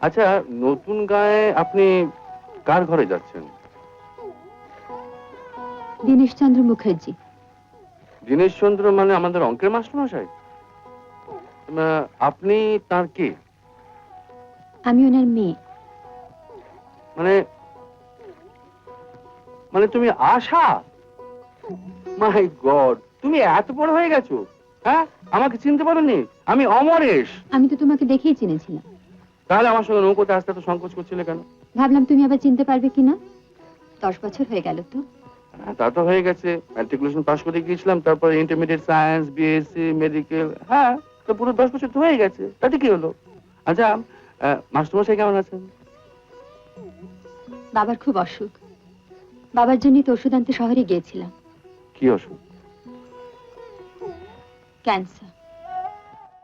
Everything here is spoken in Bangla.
আচ্ছা নতুন গায়ে আপনি কার ঘরে যাচ্ছেন? দীনেশ চন্দ্র মুখার্জি। দীনেশ চন্দ্র মানে আমাদের অঙ্কের মাস্টার মশাই আপনি তার কে? আমি ওনার মেয়ে। মানে মানে তুমি আশা? মাই গড তুমি এত বড় হয়ে গেছো। হ্যাঁ? আমাকে চিনতে পারোনি? আমি অমরেশ। আমি তো তোমাকে দেখেই চিনেছিলাম। তাহলে আমার সঙ্গে নৌকোতে আসতে এত সংকোচ করছিলে কেন? ভাবলাম তুমি আবার চিনতে পারবে কিনা। দশ বছর হয়ে গেল তো। হ্যাঁ, তা তো হয়ে গেছে। ম্যাট্রিকুলেশন পাস করে গিয়েছিলাম তারপরে ইন্টারমিডিয়েট সায়েন্স বিএসসি মেডিকেল হ্যাঁ তো পুরো দশ বছর তো হয়ে গেছে। তাতে কি হলো? আচ্ছা মাস্টারমশাই কেমন আছেন? বাবার খুব অসুখ। বাবার জন্য তো ওষুধ আনতে শহরে গিয়েছিলাম। কি অসুখ ক্যান্সার।